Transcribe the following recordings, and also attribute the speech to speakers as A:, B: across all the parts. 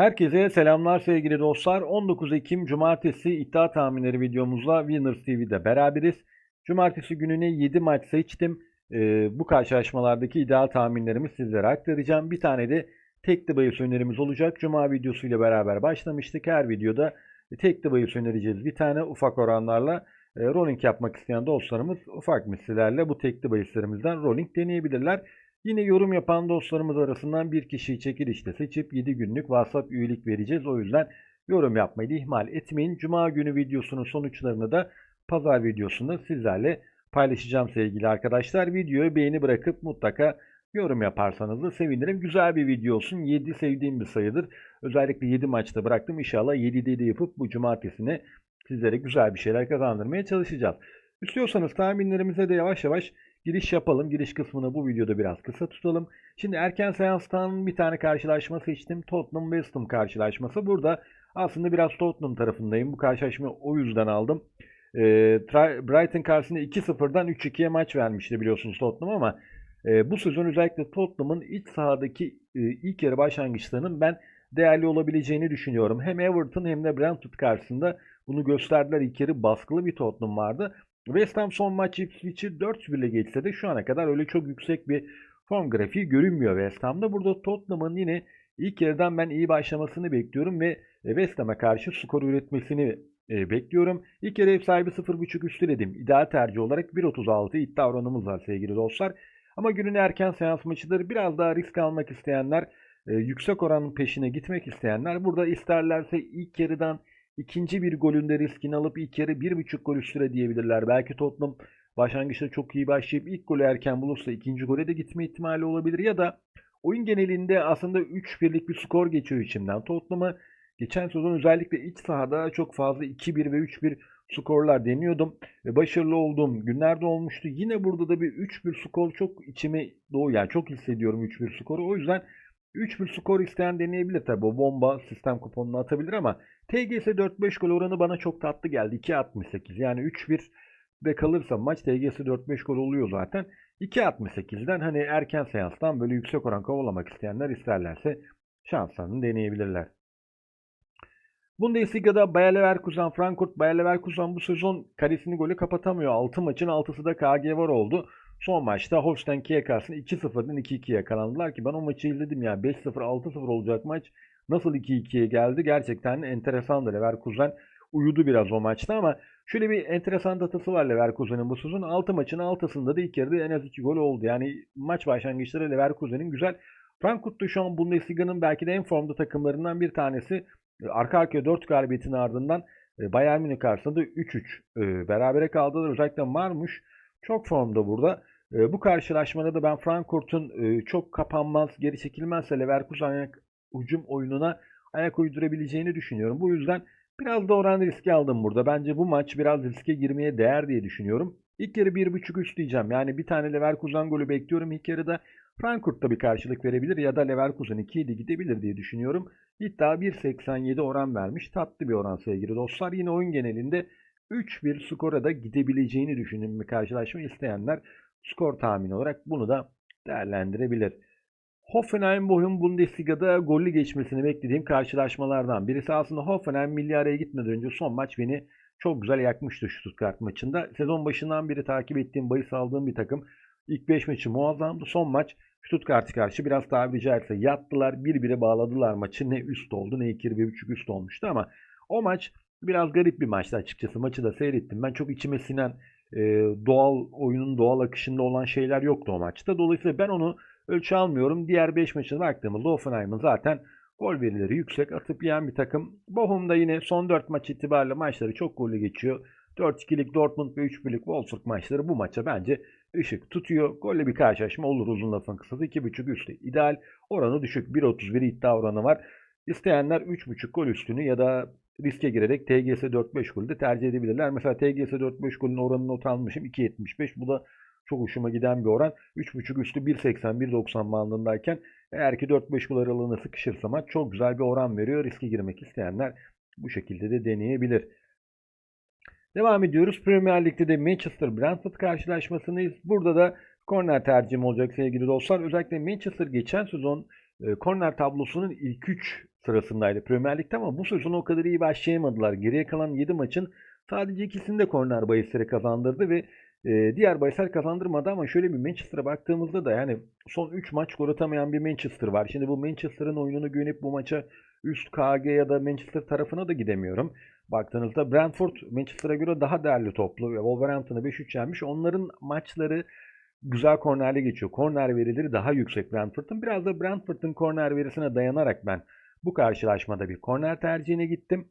A: Herkese selamlar sevgili dostlar. 19 Ekim Cumartesi iddia tahminleri videomuzla Winners TV'de beraberiz. Cumartesi gününe 7 maç seçtim. Ee, bu karşılaşmalardaki ideal tahminlerimi sizlere aktaracağım. Bir tane de tekli bahis önerimiz olacak. Cuma videosuyla beraber başlamıştık. Her videoda tekli bahis önereceğiz. Bir tane ufak oranlarla e, rolling yapmak isteyen dostlarımız ufak mislilerle bu tekli bahislerimizden rolling deneyebilirler. Yine yorum yapan dostlarımız arasından bir kişiyi çekilişte seçip 7 günlük WhatsApp üyelik vereceğiz. O yüzden yorum yapmayı ihmal etmeyin. Cuma günü videosunun sonuçlarını da pazar videosunda sizlerle paylaşacağım sevgili arkadaşlar. Videoyu beğeni bırakıp mutlaka yorum yaparsanız da sevinirim. Güzel bir video olsun. 7 sevdiğim bir sayıdır. Özellikle 7 maçta bıraktım. İnşallah 7'de de yapıp bu cumartesine sizlere güzel bir şeyler kazandırmaya çalışacağız. İstiyorsanız tahminlerimize de yavaş yavaş giriş yapalım. Giriş kısmını bu videoda biraz kısa tutalım. Şimdi erken seanstan bir tane karşılaşma seçtim. Tottenham West Ham karşılaşması. Burada aslında biraz Tottenham tarafındayım. Bu karşılaşmayı o yüzden aldım. E, Brighton karşısında 2-0'dan 3-2'ye maç vermişti biliyorsunuz Tottenham ama e, bu sezon özellikle Tottenham'ın iç sahadaki e, ilk yarı başlangıçlarının ben değerli olabileceğini düşünüyorum. Hem Everton hem de Brentford karşısında bunu gösterdiler. İlk yarı baskılı bir Tottenham vardı. West Ham son maç Ipswich'i 4-1 ile geçse de şu ana kadar öyle çok yüksek bir form grafiği görünmüyor West Ham'da. Burada Tottenham'ın yine ilk yarıdan ben iyi başlamasını bekliyorum ve West Ham'a karşı skor üretmesini e, bekliyorum. İlk yarı ev sahibi 0.5 üstüledim. İdeal tercih olarak 1.36 iddia oranımız var sevgili dostlar. Ama günün erken seans maçıdır. Biraz daha risk almak isteyenler, e, yüksek oranın peşine gitmek isteyenler burada isterlerse ilk yarıdan ikinci bir golünde riskini alıp ilk yarı bir buçuk gol üstüne diyebilirler. Belki Tottenham başlangıçta çok iyi başlayıp ilk golü erken bulursa ikinci gole de gitme ihtimali olabilir. Ya da oyun genelinde aslında 3-1'lik bir skor geçiyor içimden. Tottenham'a geçen sezon özellikle iç sahada çok fazla 2-1 ve 3-1 skorlar deniyordum. Ve başarılı olduğum günlerde olmuştu. Yine burada da bir 3-1 skor çok içime doğu yani çok hissediyorum 3-1 skoru. O yüzden 3-1 skor isteyen deneyebilir tabi. O bomba sistem kuponunu atabilir ama TGS 4-5 gol oranı bana çok tatlı geldi. 2.68 yani 3-1 de kalırsa maç TGS 4-5 gol oluyor zaten. 2.68'den hani erken seanstan böyle yüksek oran kovalamak isteyenler isterlerse şanslarını deneyebilirler. Bundesliga'da Bayer Leverkusen, Frankfurt, Bayer Leverkusen bu sezon karesini golü kapatamıyor. 6 maçın 6'sı da KG var oldu. Son maçta Holstein Kiel karşısında 2-0'dan 2-2'ye yakalandılar ki ben o maçı izledim ya. 5-0 6-0 olacak maç nasıl 2-2'ye geldi gerçekten enteresandı. Leverkusen uyudu biraz o maçta ama şöyle bir enteresan datası var Leverkusen'in bu sezon. 6 maçın 6'sında da ilk yarıda en az 2 gol oldu. Yani maç başlangıçları Leverkusen'in güzel. Frankfurt da şu an Bundesliga'nın belki de en formda takımlarından bir tanesi. Arka arkaya 4 galibiyetin ardından Bayern Münih karşısında 3-3 berabere kaldılar. Özellikle Marmuş çok formda burada. E, bu karşılaşmada da ben Frankfurt'un e, çok kapanmaz, geri çekilmezse Leverkusen ayak, hücum oyununa ayak uydurabileceğini düşünüyorum. Bu yüzden biraz da oran riski aldım burada. Bence bu maç biraz riske girmeye değer diye düşünüyorum. İlk yarı 1.5 üst diyeceğim. Yani bir tane Leverkusen golü bekliyorum. İlk yarıda Frankfurt'ta bir karşılık verebilir ya da Leverkusen 2-7 gidebilir diye düşünüyorum. İddia 1.87 oran vermiş. Tatlı bir oran sevgili dostlar. Yine oyun genelinde 3-1 skora da gidebileceğini düşündüğüm bir karşılaşma isteyenler skor tahmini olarak bunu da değerlendirebilir. Hoffenheim Bochum Bundesliga'da gollü geçmesini beklediğim karşılaşmalardan birisi. Aslında Hoffenheim milli araya gitmeden önce son maç beni çok güzel yakmıştı Stuttgart maçında. Sezon başından beri takip ettiğim, bahis aldığım bir takım. İlk 5 maçı muazzamdı. Son maç Stuttgart'a karşı biraz tabiri caizse yattılar. Birbirine bağladılar maçı. Ne üst oldu ne 2-1,5 üst olmuştu ama o maç biraz garip bir maçtı açıkçası. Maçı da seyrettim. Ben çok içime sinen e, doğal oyunun doğal akışında olan şeyler yoktu o maçta. Dolayısıyla ben onu ölçü almıyorum. Diğer 5 maçına baktığımızda Hoffenheim'ın zaten gol verileri yüksek atıp yiyen bir takım. Bochum da yine son 4 maç itibariyle maçları çok gollü geçiyor. 4-2'lik Dortmund ve 3-1'lik Wolfsburg maçları bu maça bence ışık tutuyor. Golle bir karşılaşma olur uzun lafın kısası. 2.5 üstü ideal. Oranı düşük. 1.31 iddia oranı var. İsteyenler 3.5 gol üstünü ya da riske girerek TGS 4-5 golü de tercih edebilirler. Mesela TGS 4-5 golün oranını not almışım. 2.75. Bu da çok hoşuma giden bir oran. 3.5 üstü 1.80-1.90 bandındayken eğer ki 4-5 gol aralığına sıkışırsa maç çok güzel bir oran veriyor. Riske girmek isteyenler bu şekilde de deneyebilir. Devam ediyoruz. Premier Lig'de de Manchester Brentford karşılaşmasındayız. Burada da korner tercihim olacak sevgili dostlar. Özellikle Manchester geçen sezon e, korner tablosunun ilk 3 sırasındaydı Premier Lig'de ama bu sezon o kadar iyi başlayamadılar. Geriye kalan 7 maçın sadece ikisinde korner bahisleri kazandırdı ve e, diğer bahisler kazandırmadı ama şöyle bir Manchester'a baktığımızda da yani son 3 maç gol atamayan bir Manchester var. Şimdi bu Manchester'ın oyununu güvenip bu maça üst KG ya da Manchester tarafına da gidemiyorum. Baktığınızda Brentford Manchester'a göre daha değerli toplu ve Wolverhampton'ı 5-3 yenmiş. Onların maçları güzel kornerle geçiyor. Korner verileri daha yüksek Brentford'un. Biraz da Brentford'un korner verisine dayanarak ben bu karşılaşmada bir korner tercihine gittim.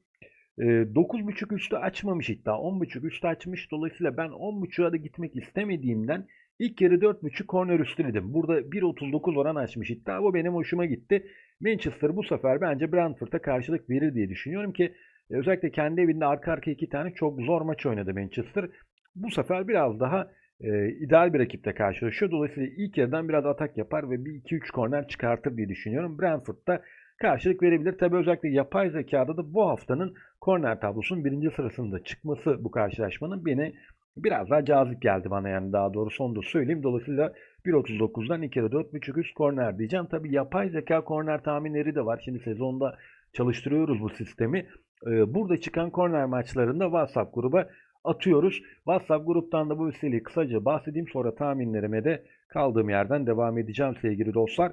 A: 9.5 üstü açmamış iddia. 10.5 üstü açmış. Dolayısıyla ben 10.5'a da gitmek istemediğimden ilk yarı 4.5 korner üstü dedim. Burada 1.39 oran açmış iddia. Bu benim hoşuma gitti. Manchester bu sefer bence Brentford'a karşılık verir diye düşünüyorum ki e, özellikle kendi evinde arka arka iki tane çok zor maç oynadı Manchester. Bu sefer biraz daha e, ideal bir rakiple karşılaşıyor. Dolayısıyla ilk yarıdan biraz atak yapar ve bir 2-3 korner çıkartır diye düşünüyorum. Brentford'da karşılık verebilir. Tabi özellikle yapay zekada da bu haftanın korner tablosunun birinci sırasında çıkması bu karşılaşmanın beni biraz daha cazip geldi bana yani daha doğrusu onu da söyleyeyim. Dolayısıyla 1.39'dan 2 kere 4.5 üst korner diyeceğim. Tabi yapay zeka korner tahminleri de var. Şimdi sezonda çalıştırıyoruz bu sistemi. Ee, burada çıkan korner maçlarında WhatsApp gruba atıyoruz. WhatsApp gruptan da bu vesileyle kısaca bahsedeyim. Sonra tahminlerime de kaldığım yerden devam edeceğim sevgili dostlar.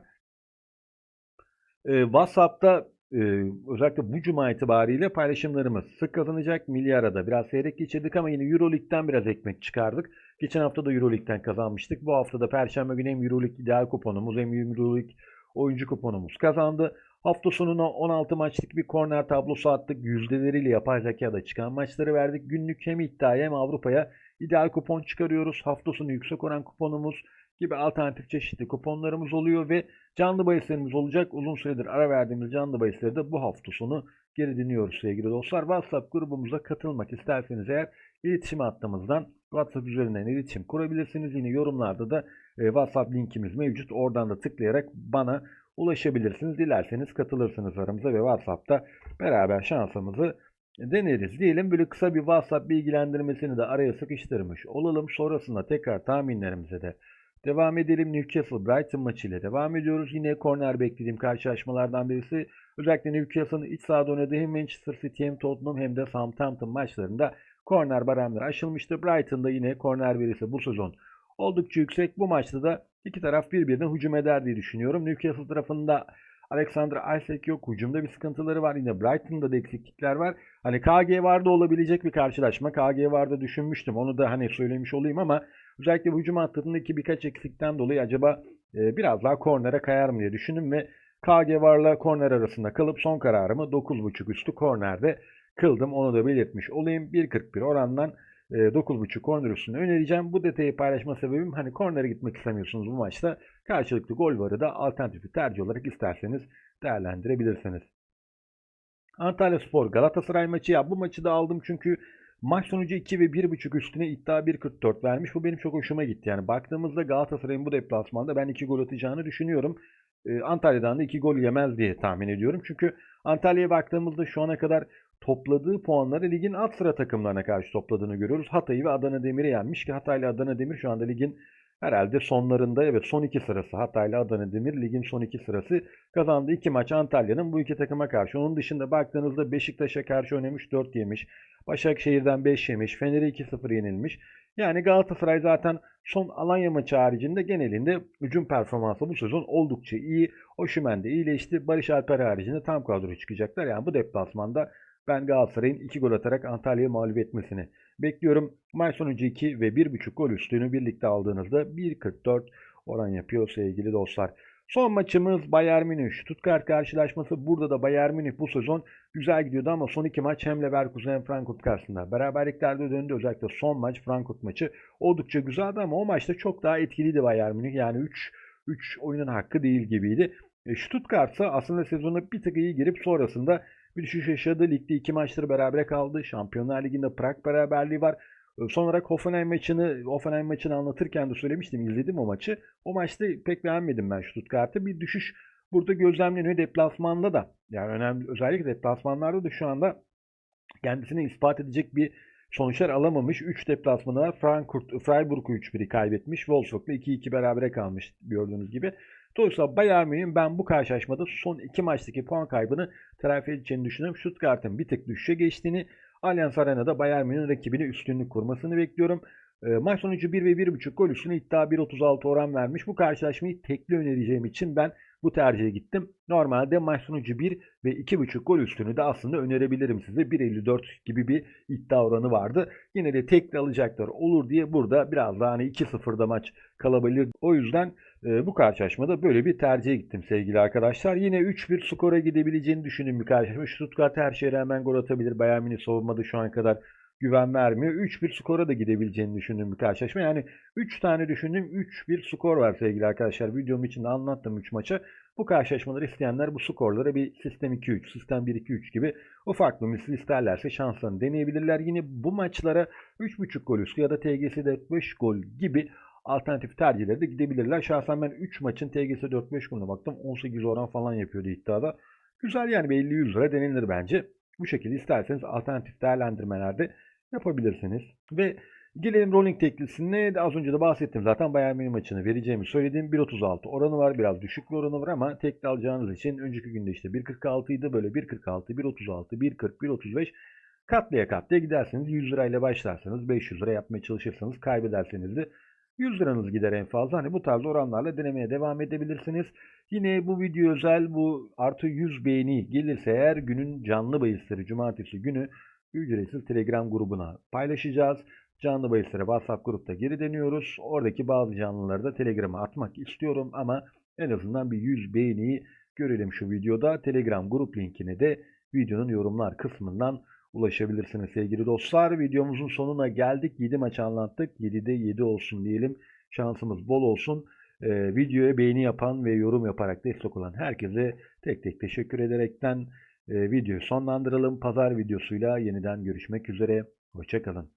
A: Ee, WhatsApp'ta e, özellikle bu cuma itibariyle paylaşımlarımız sık kazanacak. Milyarada biraz seyrek geçirdik ama yine Euroleague'den biraz ekmek çıkardık. Geçen hafta da Euroleague'den kazanmıştık. Bu hafta da Perşembe günü hem Euroleague ideal kuponumuz hem Euroleague oyuncu kuponumuz kazandı. Hafta sonuna 16 maçlık bir korner tablosu attık. Yüzdeleriyle yapay zekada çıkan maçları verdik. Günlük hem iddiaya hem Avrupa'ya ideal kupon çıkarıyoruz. Hafta sonu yüksek oran kuponumuz gibi alternatif çeşitli kuponlarımız oluyor ve canlı bahislerimiz olacak. Uzun süredir ara verdiğimiz canlı bahisleri de bu hafta sonu geri dinliyoruz sevgili dostlar. WhatsApp grubumuza katılmak isterseniz eğer iletişim hattımızdan WhatsApp üzerinden iletişim kurabilirsiniz. Yine yorumlarda da e, WhatsApp linkimiz mevcut. Oradan da tıklayarak bana ulaşabilirsiniz. Dilerseniz katılırsınız aramıza ve WhatsApp'ta beraber şansımızı deneriz. Diyelim böyle kısa bir WhatsApp bilgilendirmesini de araya sıkıştırmış olalım. Sonrasında tekrar tahminlerimize de devam edelim. Newcastle Brighton maçıyla devam ediyoruz. Yine korner beklediğim karşılaşmalardan birisi. Özellikle Newcastle'ın iç sahada oynadığı hem Manchester City hem Tottenham hem de Southampton maçlarında korner baremleri aşılmıştı. Brighton'da yine korner verisi bu sezon oldukça yüksek. Bu maçta da iki taraf birbirine hücum eder diye düşünüyorum. Newcastle tarafında Alexander Isaac yok. Hücumda bir sıkıntıları var. Yine Brighton'da da eksiklikler var. Hani KG vardı olabilecek bir karşılaşma. KG vardı düşünmüştüm. Onu da hani söylemiş olayım ama özellikle hücum hattındaki birkaç eksikten dolayı acaba e, biraz daha kornere kayar mı diye düşündüm ve KG varla korner arasında kalıp son kararımı 9.5 üstü kornerde kıldım. Onu da belirtmiş olayım. 1.41 orandan 9.5 korner üstünü önereceğim. Bu detayı paylaşma sebebim hani kornere gitmek istemiyorsunuz bu maçta. Karşılıklı gol varı da alternatif tercih olarak isterseniz değerlendirebilirsiniz. Antalya Spor Galatasaray maçı ya bu maçı da aldım çünkü maç sonucu 2 ve 1.5 üstüne iddia 1.44 vermiş. Bu benim çok hoşuma gitti. Yani baktığımızda Galatasaray'ın bu deplasmanda ben 2 gol atacağını düşünüyorum. Antalya'dan da 2 gol yemez diye tahmin ediyorum. Çünkü Antalya'ya baktığımızda şu ana kadar topladığı puanları ligin alt sıra takımlarına karşı topladığını görüyoruz. Hatay'ı ve Adana Demir'i yenmiş ki Hatay ile Adana Demir şu anda ligin herhalde sonlarında evet son iki sırası Hatay ile Adana Demir ligin son iki sırası kazandı. iki maç Antalya'nın bu iki takıma karşı. Onun dışında baktığınızda Beşiktaş'a karşı oynamış 4 yemiş. Başakşehir'den 5 yemiş. Fener'e 2-0 yenilmiş. Yani Galatasaray zaten son Alanya maçı haricinde genelinde hücum performansı bu sezon oldukça iyi. Oşimen de iyileşti. Barış Alper haricinde tam kadro çıkacaklar. Yani bu deplasmanda ben Galatasaray'ın 2 gol atarak Antalya'yı mağlup etmesini bekliyorum. Maç sonucu 2 ve 1.5 gol üstünü birlikte aldığınızda 1.44 oran yapıyor sevgili dostlar. Son maçımız Bayern Münih Stuttgart karşılaşması. Burada da Bayern Münih bu sezon güzel gidiyordu ama son iki maç hem Leverkusen hem Frankfurt karşısında beraberliklerde döndü. Özellikle son maç Frankfurt maçı oldukça güzeldi ama o maçta çok daha etkiliydi Bayern Münih. Yani 3 3 oyunun hakkı değil gibiydi. E, Stuttgart ise aslında sezona bir tık iyi girip sonrasında bir düşüş yaşadı. Ligde iki maçları berabere kaldı. Şampiyonlar Ligi'nde Prag beraberliği var. Son olarak Hoffenheim maçını, Hoffenheim maçını anlatırken de söylemiştim. izledim o maçı. O maçta pek beğenmedim ben Stuttgart'ı. Bir düşüş burada gözlemleniyor deplasmanda da. Yani önemli özellikle deplasmanlarda da şu anda kendisini ispat edecek bir sonuçlar alamamış. 3 deplasmanı var. Frankfurt, Freiburg'u 3-1'i kaybetmiş. Wolfsburg'la 2-2 berabere kalmış gördüğünüz gibi. Dolayısıyla Bayern Münih'in ben bu karşılaşmada son iki maçtaki puan kaybını telafi edeceğini düşünüyorum. Stuttgart'ın bir tık düşüşe geçtiğini, Allianz Arena'da Bayern Münih'in rakibine üstünlük kurmasını bekliyorum. E, maç sonucu 1 ve 1.5 gol üstüne iddia 1.36 oran vermiş. Bu karşılaşmayı tekli önereceğim için ben bu tercihe gittim. Normalde maç sonucu 1 ve 2.5 gol üstünü de aslında önerebilirim size. 1.54 gibi bir iddia oranı vardı. Yine de tekli alacaklar olur diye burada biraz daha hani 2-0'da maç kalabilir. O yüzden bu karşılaşmada böyle bir tercihe gittim sevgili arkadaşlar. Yine 3-1 skora gidebileceğini düşündüğüm bir karşılaşma. Stuttgart her şeye rağmen gol atabilir. Bayern Münih savunmada şu ana kadar güven vermiyor. 3-1 skora da gidebileceğini düşündüğüm bir karşılaşma. Yani 3 tane düşündüğüm 3-1 skor var sevgili arkadaşlar. Videom içinde anlattım 3 maça. Bu karşılaşmaları isteyenler bu skorlara bir sistem 2-3, sistem 1-2-3 gibi ufak bir misli isterlerse şanslarını deneyebilirler. Yine bu maçlara 3.5 gol üstü ya da TGS 4-5 gol gibi alternatif tercihleri de gidebilirler. Şahsen ben 3 maçın TGS 4-5 golüne baktım. 18 oran falan yapıyordu iddiada. Güzel yani bir 50-100 lira denilir bence. Bu şekilde isterseniz alternatif değerlendirmelerde yapabilirsiniz. Ve gelelim rolling teklisine az önce de bahsettim zaten Bayern Münih maçını vereceğimi söylediğim 1.36 oranı var. Biraz düşük bir oranı var ama tekli alacağınız için önceki günde işte 1.46 idi böyle 1.46, 1.36, 1.40, 1.35 katlaya katlaya gidersiniz. 100 lirayla başlarsanız 500 lira yapmaya çalışırsanız kaybederseniz de 100 liranız gider en fazla. Hani bu tarz oranlarla denemeye devam edebilirsiniz. Yine bu video özel bu artı 100 beğeni gelirse eğer günün canlı bahisleri cumartesi günü ücretsiz Telegram grubuna paylaşacağız. Canlı bahislere WhatsApp grupta geri deniyoruz. Oradaki bazı canlıları da Telegram'a atmak istiyorum ama en azından bir 100 beğeniyi görelim şu videoda. Telegram grup linkine de videonun yorumlar kısmından ulaşabilirsiniz sevgili dostlar. Videomuzun sonuna geldik. 7 maç anlattık. 7'de 7 olsun diyelim. Şansımız bol olsun. Ee, videoya beğeni yapan ve yorum yaparak destek olan herkese tek tek teşekkür ederekten e, videoyu sonlandıralım. Pazar videosuyla yeniden görüşmek üzere. Hoşçakalın.